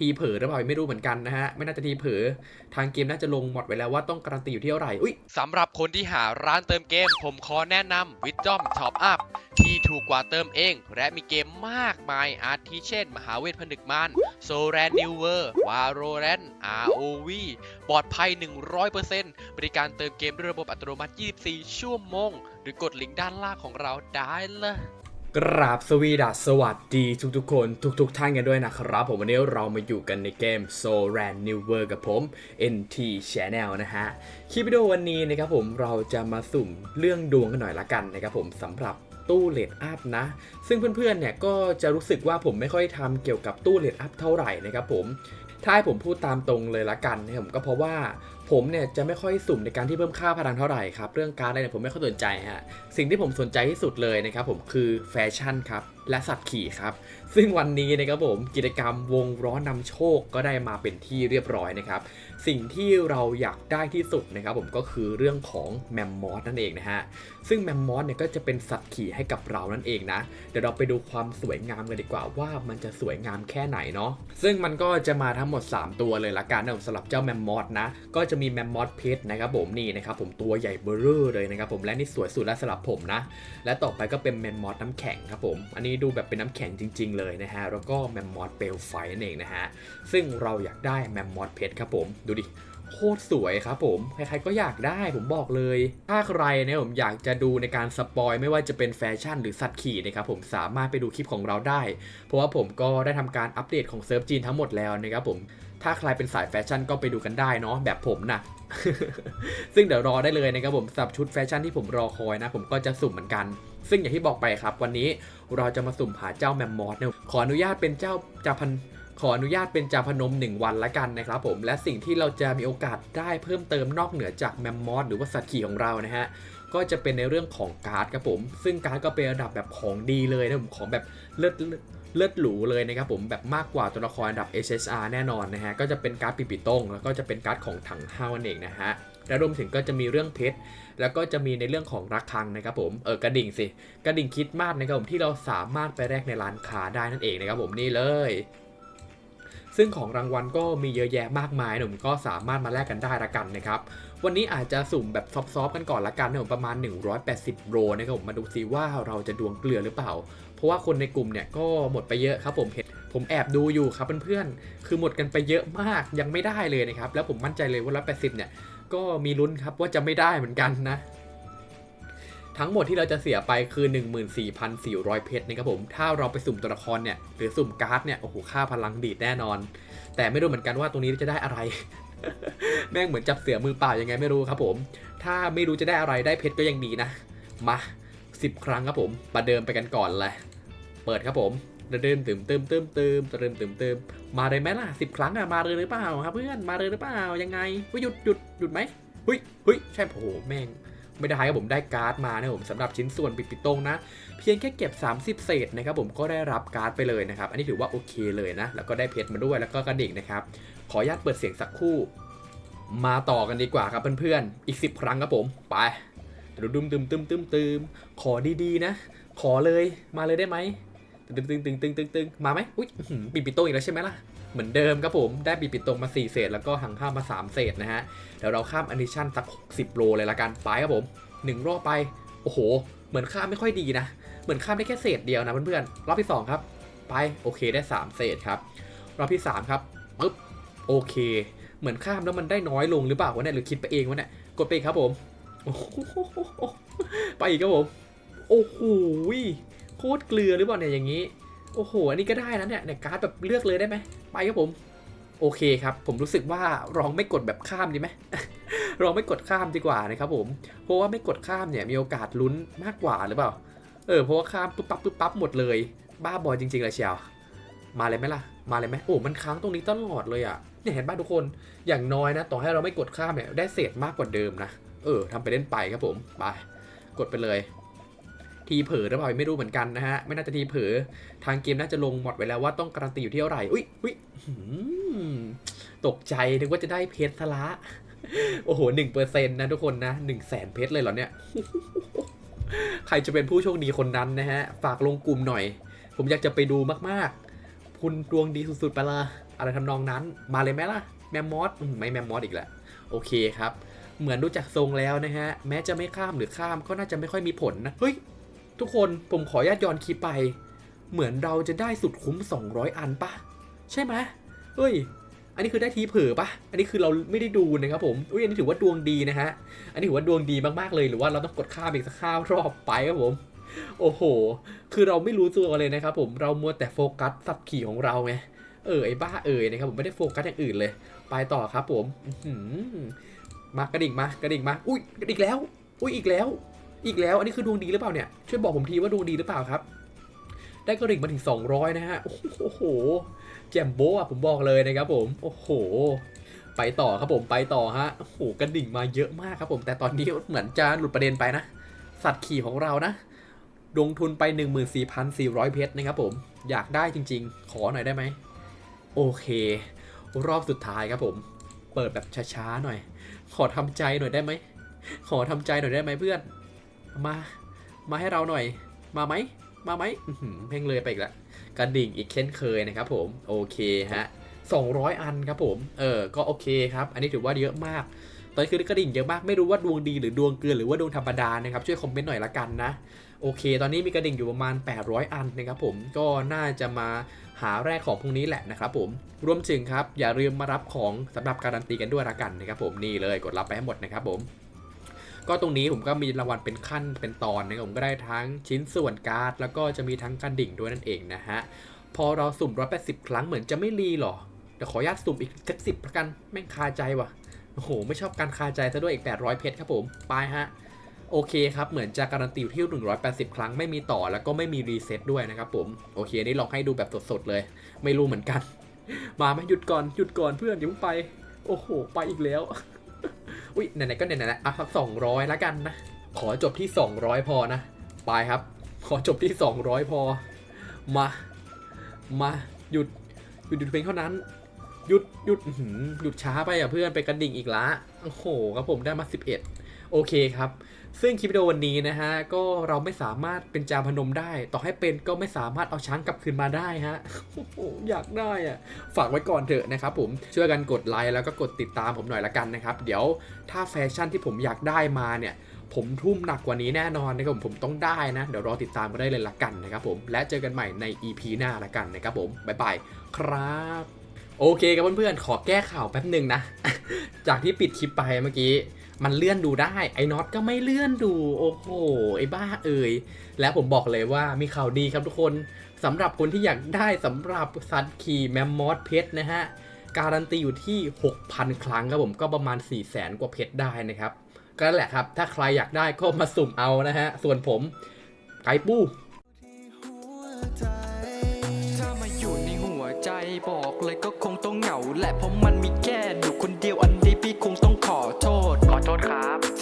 ทีเผลอหรือเปล่าไม่รู้เหมือนกันนะฮะ ไม่น่าจะทีเผลอทางเกมน่าจะลงหมดไว้แล้วว่าต้องการันตีอยู่ที่เท่าไหร่อุ้ยสำหรับคนที่หาร้านเติมเกม ผมขอแนะนำ Wisdom Top Up ที่ถูกกว่าเติมเอง และมีเกมมากมายอาทิเช่น มหาเวทผนึกมารโซแรนนิวเวอร์วาโรแรน ROV ปลอดภัย 100%บริการเติมเกมด้วยระบบอัตโนมัติ 24 ชั่วโมง หรือกดลิงก์ด้านล่างของเราได้เลย กราบสวีดัสสวัสดีทุกๆ คนทุกๆ ท่านกันด้วยนะครับ ผมวันนี้เรามาอยู่กันในเกม s o r a n New World กับผม NT Channel นะฮะ คลิปวิดีโอวันนี้นะครับผมเราจะมาสุ่มเรื่องดวงกันหน่อยละกันนะครับผมสำหรับตู้เลดอัพนะ ซึ่งเพื่อนๆเนี่ยก็จะรู้สึกว่าผมไม่ค่อยทำเกี่ยวกับตู้เลดอัพเท่าไหร่นะครับผม ถ้าให้ผมพูดตามตรงเลยละกันนะครับผมก็เพราะว่าผมเนี่ยจะไม่ค่อยสุ่มในการที่เพิ่มค่าพลังเท่าไหร่ครับเรื่องการอะไรเนี่ยผมไม่ค่อยสนใจฮะสิ่งที่ผมสนใจที่สุดเลยนะครับผมคือแฟชั่นครับ และสัตว์ขี่ครับ ซึ่งวันนี้นะครับผมกิจกรรมวงล้อนำโชคก็ได้มาเป็นที่เรียบร้อยนะครับ สิ่งที่เราอยากได้ที่สุดนะครับผมก็คือเรื่องของแมมมอสนั่นเองนะฮะ ซึ่งแมมมอสเนี่ยก็จะเป็นสัตว์ขี่ให้กับเรานั่นเองนะ เดี๋ยวเราไปดูความสวยงามกันดีกว่าว่ามันจะสวยงามแค่ไหนเนาะ ซึ่งมันก็จะมาทั้งหมด 3 ตัวเลยละกันนะสำหรับเจ้าแมมมอสนะ ก็จะมีแมมมอสเพชรนะครับผมนี่นะครับผมตัวใหญ่เบ้อเรอเลยนะครับผมและนี่สวยสุดแล้วสำหรับผมนะ และต่อไปก็เป็นแมมมอสน้ำแข็งครับผม อันนี้ดูแบบเป็นน้ำแข็งจริง ๆ เลยนะฮะ แล้วก็แมมมอสเปลวไฟนั่นเองนะฮะ ซึ่งเราอยากได้แมมมอสเพชรครับผม ดูดิโคตรสวยครับผม ใครๆก็อยากได้ผมบอกเลย ถ้าใครนะผมอยากจะดูในการสปอยไม่ว่าจะเป็นแฟชั่นหรือสัตว์ขี่นะครับผมสามารถไปดูคลิปของเราได้ เพราะว่าผมก็ได้ทำการอัปเดตของเซิร์ฟจีนทั้งหมดแล้วนะครับผม ถ้าใครเป็นสายแฟชั่นก็ไปดูกันได้เนาะแบบผมนะซึ่งเดี๋ยวรอได้เลยนะครับผมสับชุดแฟชั่นที่ผมรอคอยนะ ผมก็จะสุ่มเหมือนกัน ซึ่งอย่างที่บอกไปครับ วันนี้เราจะมาสุ่มหาเจ้าแมมมอสเนี่ยขออนุญาตเป็นเจ้าจาพันขออนุญาตเป็นจาพนม 1 วันละกันนะครับผมและสิ่งที่เราจะมีโอกาสได้เพิ่มเติมนอกเหนือจากแมมมอสหรือว่าสัตว์ขี่ของเรานะฮะก็จะเป็นในเรื่องของการ์ดครับผม ซึ่งการ์ดก็เป็นระดับแบบของดีเลยนะผมของแบบเลิศเลิศเลิศหรูเลยนะครับผมแบบมากกว่าตัวละครระดับ SSR แน่นอนนะฮะก็จะเป็นการ์ดปิปิตงแล้วก็จะเป็นการ์ดของถังห้าวนั่นเองนะฮะ และรวมถึงก็จะมีเรื่องเพชรแล้วก็จะมีในเรื่องของรักครังนะครับผมเออกระดิ่งสิกระดิ่งคิดมากนะครับผมที่เราสามารถไปแลกในร้านค้าได้นั่นเองนะครับผมนี่เลย ซึ่งของรางวัลก็มีเยอะแยะมากมายหนุ่มก็สามารถมาแลกกันได้ละกันนะครับวันนี้อาจจะสุ่มแบบซอฟๆกันก่อนละกันนะผมประมาณ 180 โรนะครับผมมาดูซิว่าเราจะดวงเกลือหรือเปล่า เพราะว่าคนในกลุ่มเนี่ยก็หมดไปเยอะครับผมเห็นผมแอบดูอยู่ครับเพื่อนๆคือหมดกันไปเยอะมากยังไม่ได้เลยนะครับแล้วผมมั่นใจเลยว่า180เนี่ย ก็มีลุ้นครับว่าจะไม่ได้เหมือนกันนะ ทั้งหมดที่เราจะเสียไปคือ 14,400 เพชรนะครับผม ถ้าเราไปสุ่มตัวละครเนี่ย หรือสุ่มการ์ดเนี่ย โอ้โห ค่าพลังดีดแน่นอน แต่ไม่รู้เหมือนกันว่าตรงนี้จะได้อะไร แม่งเหมือนจับเสือมือเปล่ายังไงไม่รู้ครับผม ถ้าไม่รู้จะได้อะไรได้เพชรก็ยังดีนะ มา 10 ครั้งครับผม ประเดิมไปกันก่อนเลย เปิดครับผม เดิมเติมเติมเติมเติมเติมเติมเติมมาเลยไหมล่ะสิบครั้งอะมาเลยหรือเปล่าครับเพื่อนมาเลยหรือเปล่ายังไงหยุดหยุดหยุดไหมเฮ้ยเฮ้ยใช่โอ้โหแม่งไม่ได้ครับผมได้การ์ดมานะผมสำหรับชิ้นส่วนปิดปิดตรงนะ เพียงแค่เก็บ 30 เศษนะครับผมก็ได้รับการ์ดไปเลยนะครับ อันนี้ถือว่าโอเคเลยนะ แล้วก็ได้เพชรมาด้วยแล้วก็กระดิ่งนะครับ ขออนุญาตเปิดเสียงสักคู่ มาต่อกันดีกว่าครับเพื่อนๆ อีก 10 ครั้งครับผม ไปดุมตึมตึมตึมตึมขอดีๆนะ ขอเลยมาเลยได้ไหม ตึงตึงตึงตึงตึงตึงมาไหมอุ้ยปิดปิโตอีกแล้วใช่ไหมล่ะ เหมือนเดิมครับผมได้ปิดปิดตมา 4 เศษ แล้วก็หังข้ามมา 3 เศษนะฮะ เดี๋ยวเราข้ามอันดิชั่นสัก10โลเลยละกันไปครับผม 1 รอบไป โอ้โห เหมือนข้ามไม่ค่อยดีนะ เหมือนข้ามได้แค่เศษเดียวนะเพื่อนๆ รอบที่ 2 ครับ ไปโอเคได้ 3 เศษครับ รอบที่ 3 ครับปึ๊บโอเค เหมือนข้ามแล้วมันได้น้อยลงหรือเปล่าวะเนี่ยหรือคิดไปเองวะเนี่ยกดไปครับผมไปอีกครับผม โอ้โห โคตรเกลือหรือเปล่าเนี่ยอย่างนี้ โอ้โห อันนี้ก็ได้นะเนี่ยเนี่ยการ์ดแบบเลือกเลยได้ไหมไปครับผม โอเคครับ ผมรู้สึกว่าลองไม่กดแบบข้ามดีไหมลองไม่กดข้ามดีกว่านะครับผม เพราะว่าไม่กดข้ามเนี่ยมีโอกาสลุ้นมากกว่าหรือเปล่า เออเพราะว่าข้ามปุ๊บปั๊บปุ๊บปั๊บหมดเลย บ้าบอจริงๆเลยเชียวมาเลยไหมล่ะ มาเลยไหมโอ้ มันค้างตรงนี้ตลอดเลยอะ เนี่ยเห็นบ้านทุกคน อย่างน้อยนะ ต่อให้เราไม่กดข้ามเนี่ย ได้เศษมากกว่าเดิมนะ เออทำไปเล่นไปครับผม ไป กดไปเลย ทีเผลอหรือเปล่าไม่รู้เหมือนกันนะฮะ ไม่น่าจะทีเผลอทางเกมน่าจะลงหมดไว้แล้วว่าต้องการันตีอยู่ที่เท่าไหร่ อุ้ยอุ้ยตกใจนึกว่าจะได้เพชรทละ โอ้โหหนึ่งเปอร์เซ็นต์นะทุกคนนะหนึ่งแสนเพชรเลยเหรอเนี่ย ใครจะเป็นผู้โชคดีคนนั้นนะฮะ ฝากลงกลุ่มหน่อย ผมอยากจะไปดูมากๆ คุณดวงดีสุดๆไปละอะไรทำนองนั้น มาเลยไหมล่ะ แมมมอสไม่แมมมอสอีกแล้วโอเคครับ เหมือนดูจากทรงแล้วนะฮะ แม้จะไม่ข้ามหรือข้ามก็น่าจะไม่ค่อยมีผลนะ เฮ้ย ทุกคนผมขออนุญาตย้อนคลิปไป เหมือนเราจะได้สุดคุ้ม 200 อันปะใช่ไหมเฮ้ย อันนี้คือได้ทีเผลอปะอันนี้คือเราไม่ได้ดูนะครับผมอุ้ยอันนี้ถือว่าดวงดีนะฮะ อันนี้ถือว่าดวงดีมากๆเลยหรือว่าเราต้องกดข้ามอีกสักข้ามรอบไปครับผมโอ้โห คือเราไม่รู้ตัวเลยนะครับผมเรามัวแต่โฟกัสสับขี่ของเราไงเออไอ้บ้าเอ่ยนะครับผมไม่ได้โฟกัสอย่างอื่นเลย ไปต่อครับผมมากระดิ่งมากระดิ่งมา อุ้ยอีกแล้ว อุ้ยอีกแล้ว อีกแล้วอันนี้คือดวงดีหรือเปล่าเนี่ย ช่วยบอกผมทีว่าดวงดีหรือเปล่าครับ ได้กระดิ่งมาถึง 200 นะฮะ โอ้โห แจมโบ้อะผมบอกเลยนะครับผม โอ้โห ไปต่อครับผม ไปต่อฮะ โอ้โห กระดิ่งมาเยอะมากครับผม แต่ตอนนี้เหมือนจะหลุดประเด็นไปนะ สัตว์ขี่ของเรานะ ลงทุนไป 14,400 เพชรนะครับผม อยากได้จริง ๆ ขอหน่อยได้ไหม โอเค รอบสุดท้ายครับผม เปิดแบบช้าๆหน่อย ขอทำใจหน่อยได้ไหม ขอทำใจหน่อยได้ไหมเพื่อน มา มาให้เราหน่อย มาไหม มาไหมเพ่งเลยไปอีกแล้วกระดิ่งอีกเช่นเคยนะครับผม โอเคฮะ200 อันครับผม เออ ก็โอเคครับ อันนี้ถือว่าเยอะมาก ตอนนี้คือกระดิ่งเยอะมาก ไม่รู้ว่าดวงดีหรือดวงเกินหรือว่าดวงธรรมดานะครับ ช่วยคอมเมนต์หน่อยละกันนะ โอเค ตอนนี้มีกระดิ่งอยู่ประมาณ 800 อันนะครับผม ก็น่าจะมาหาแรกของพวกนี้แหละนะครับผม รวมถึงครับ อย่าลืมมารับของสำหรับการันตีกันด้วยละกันนะครับผม นี่เลยกดรับไปให้หมดนะครับผม ก็ตรงนี้ผมก็มีรางวัลเป็นขั้นเป็นตอนนะผมก็ได้ทั้งชิ้นส่วนการ์ด แล้วก็จะมีทั้งกระดิ่งด้วยนั่นเองนะฮะ พอเราสุ่ม 180 ครั้งเหมือนจะไม่รีหรอ เดี๋ยวขออนุญาตสุ่มอีกสักสิบละกันแม่งคาใจว่ะ โอ้โห ไม่ชอบการคาใจซะด้วยอีก 800 เพชรครับผม ไปฮะ โอเคครับ เหมือนจะการันตีอยู่ที่ 180 ครั้งไม่มีต่อแล้วก็ไม่มีรีเซ็ตด้วยนะครับผม โอเคนี่ลองให้ดูแบบสดๆเลย ไม่รู้เหมือนกัน มาไหมหยุดก่อนหยุดก่อนเพื่อนอย่าเพิ่งไป โอ้โห ไปอีกแล้ว อุ้ยไหนๆก็ไหนๆแล้วอะสองร้อยละกันนะ ขอจบที่ 200 พอนะ ไปครับ ขอจบที่ 200 พอ มา มาหยุดหยุดหยุดเพลงเท่านั้น หยุดหยุดอื้อหือหยุดช้าไปอะเพื่อนไปกระดิ่งอีกละ โอ้โหครับผมได้มา 11 โอเคครับ ซึ่งคลิปวิดีโอวันนี้นะฮะก็เราไม่สามารถเป็นจาพนมได้ ต่อให้เป็นก็ไม่สามารถเอาช้างกลับคืนมาได้ฮะโอ้โหอยากได้อะฝากไว้ก่อนเถอะนะครับผมช่วยกันกดไลค์แล้วก็กดติดตามผมหน่อยละกันนะครับ เดี๋ยวถ้าแฟชั่นที่ผมอยากได้มาเนี่ยผมทุ่มหนักกว่านี้แน่นอนนะครับผมผมต้องได้นะ เดี๋ยวรอติดตามกันได้เลยละกันนะครับผมและเจอกันใหม่ใน EP หน้าละกันนะครับผมบ๊ายบายครับโอเคครับเพื่อนๆ ขอแก้ข่าวแป๊บหนึ่งนะ จากที่ปิดคลิปไปเมื่อกี้ มันเลื่อนดูได้ไอ้น็อตก็ไม่เลื่อนดู โอ้โหไอ้บ้าเอ่ยและผมบอกเลยว่ามีข่าวดีครับทุกคนสำหรับคนที่อยากได้สำหรับสัตว์ขี่แมมมอสเพชรนะฮะการันตีอยู่ที่ 6,000 ครั้งครับผมก็ประมาณ 4 0 0แสนกว่าเพชรได้นะครับ ก็นั่นแหละครับ ถ้าใครอยากได้ก็มาสุ่มเอานะฮะ ส่วนผมไก่ปู้ถ้ามาอยู่ในหัวใจบอกเลยก็คงต้องเหงาแหละเพราะมันมีแค่